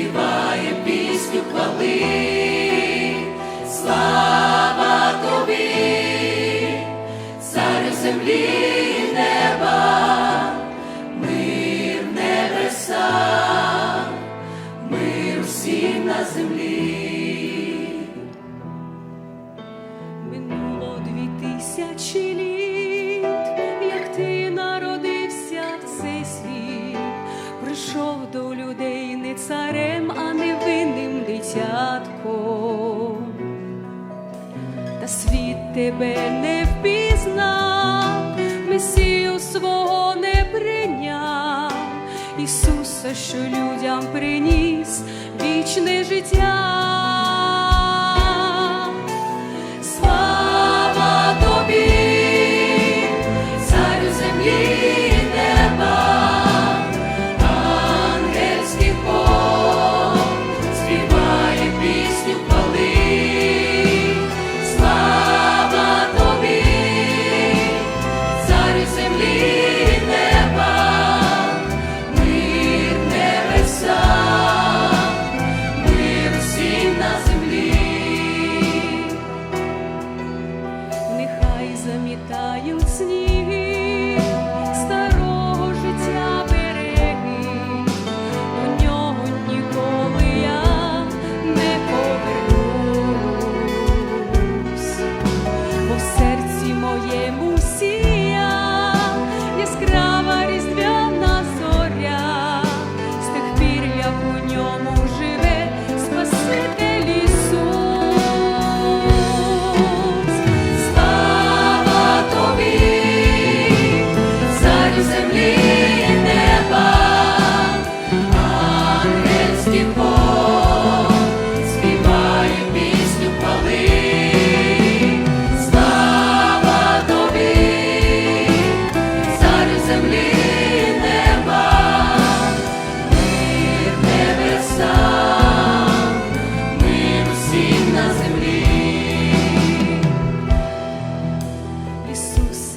співає пісню хвали, слава тобі, царю землі і неба, мир небеса, мир усім на землі. світ тебе не впізнав, Месію свого не прийняв, Ісуса, що людям приніс вічне життя.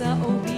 sa OB.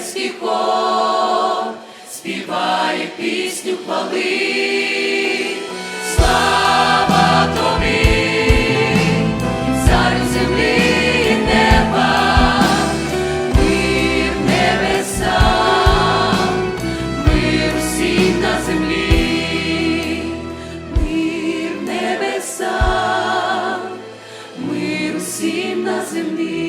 Печерський хор. Співає пісню хвали. Слава тобі, царю землі і неба, мир небеса, мир всім на землі, мир небеса, мир всім на землі.